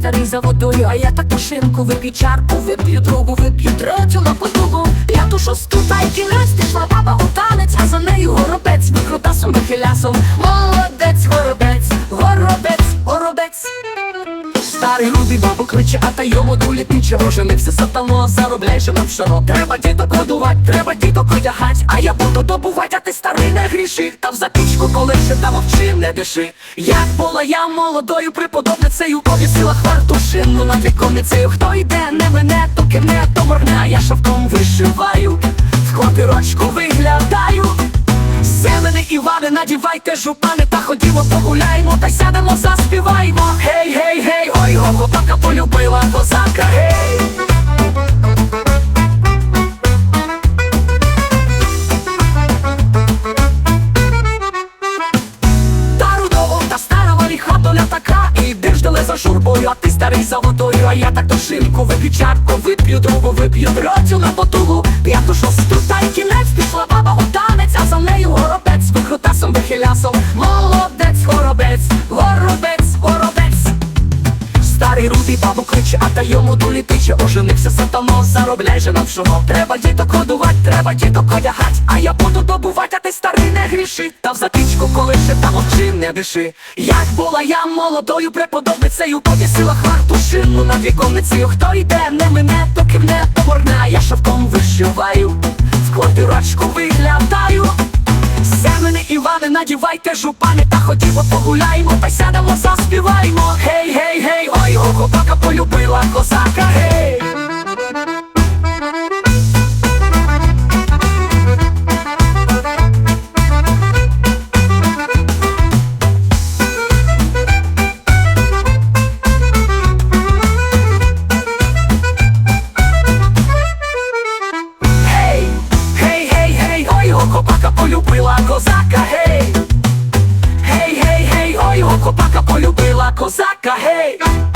старий за водою, а я таку шинку вип'ю чарку, вип'ю другу, вип'ю третю на подругу. П'яту шосту та й кінець пішла баба у танець, а за нею горобець, викрутасом вихилясом. Молодець, горобець, горобець, горобець. Старий рудий бабу кличе, а та йому дулять нічого. Женився сатано, заробляй же нам шаром Треба діток годувати, треба діток одягать. А я буду добувати, а ти старий не гріши. Та в запічку колише, та мовчи, не диши. Як була я молодою преподобницею Повісила хварту шину над віконницею Хто йде, не мене, то кивне, то моргне. Я шовком вишиваю, в виглядаю Семени Іване, надівайте жупани та ходімо погуляємо, та сядемо, заспіваємо. Гей, гей, гей, ой, голубака полюбила козака, гей. За журбою, а ти старий за водою А я так до шинку вип'ю чарку, вип'ю другу, вип'ю третю на потугу П'яту шосту та й кінець пішла баба у бабу кличе, а та йому дулі тиче. Оженився сатано, заробляй же нам всього. Треба діток годувати, треба діток одягать А я буду добувати, а ти старий не гріши. Та в затичку колише, та мовчи, не диши. Як була я молодою преподобницею Повісила хварту шину над віконницею. Хто йде, не мене, то кивне, то морне А я шовком вишиваю, в квартирочку виглядаю. Семени Іване, надівайте жупани та ходімо погуляємо, та сядемо, заспіваємо. Гей, гей, гей, гей, копака полюбила козака, гей. Гей, гей, гей, ой, голубака полюбила козака, гей.